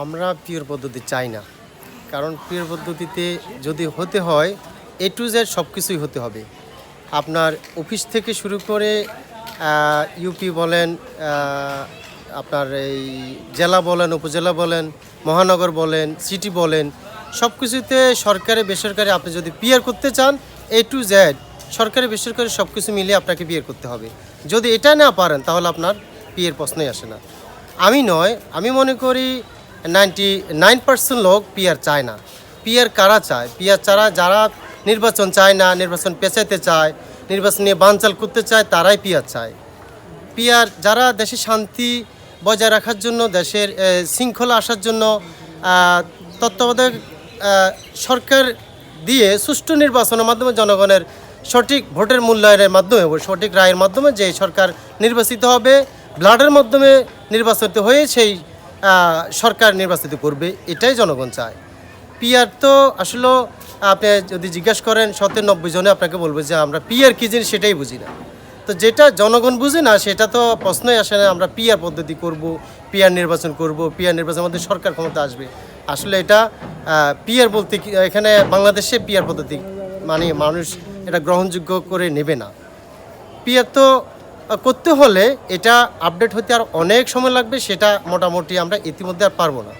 আমরা পিওর পদ্ধতি চাই না। কারণ পিওর পদ্ধতিতে যদি হতে হয় এ টু জেড সব কিছুই হতে হবে। আপনার অফিস থেকে শুরু করে ইউপি বলেন আপনার এই জেলা বলেন, উপজেলা বলেন, মহানগর বলেন সিটি বলেন সব কিছুতে সরকারি, বেসরকারি আপনি যদি পিয়ার করতে চান এ টু জেড সরকারি, বেসরকারি সব কিছু মিলিয়ে আপনাকে বিয়ে করতে হবে। যদি এটা না পারেন, তাহলে আপনার বিয়ের প্রশ্নই আসে না। আমি নয়, আমি মনে করি নাইনটি নাইন পার্সেন্ট লোক পিয়ার চায় না। পিয়ার কারা চায়? পিয়ার ছাড়া যারা নির্বাচন চায় না, নির্বাচন পেঁচাইতে চায়, নির্বাচন নিয়ে বানচাল করতে চায়, তারাই পিয়ার চায়। পিয়ার যারা দেশে শান্তি বজায় রাখার জন্য, দেশের শৃঙ্খলা আসার জন্য তত্ত্বাবধায়ক সরকার দিয়ে সুষ্ঠু নির্বাচনের মাধ্যমে জনগণের সঠিক ভোটের মূল্যায়নের মাধ্যমে, সঠিক রায়ের মাধ্যমে যে সরকার নির্বাচিত হবে, ব্লাডের মাধ্যমে নির্বাচিত হয়ে সেই সরকার নির্বাচিত করবে, এটাই জনগণ চায়। পিয়ার তো আসলে, আপনি যদি জিজ্ঞেস করেন, সতের নব্বই জনে আপনাকে বলবে যে আমরা পিয়ার কী জিনিস সেটাই বুঝি না। তো যেটা জনগণ বুঝে না, সেটা তো প্রশ্নই আসে না, আমরা পিয়ার পদ্ধতি করব পিয়ার নির্বাচন করব পিয়ার নির্বাচনের মধ্যে সরকার ক্ষমতা আসবে। আসলে এটা পিয়ার বলতে এখানে বাংলাদেশে পিয়ার পদ্ধতি মানে মানুষ এটা গ্রহণযোগ্য করে নেবে না। পিয়ার তো করতে হলে এটা আপডেট হতে আর অনেক সময় লাগবে, সেটা মোটামুটি আমরা ইতিমধ্যে আর পারব না।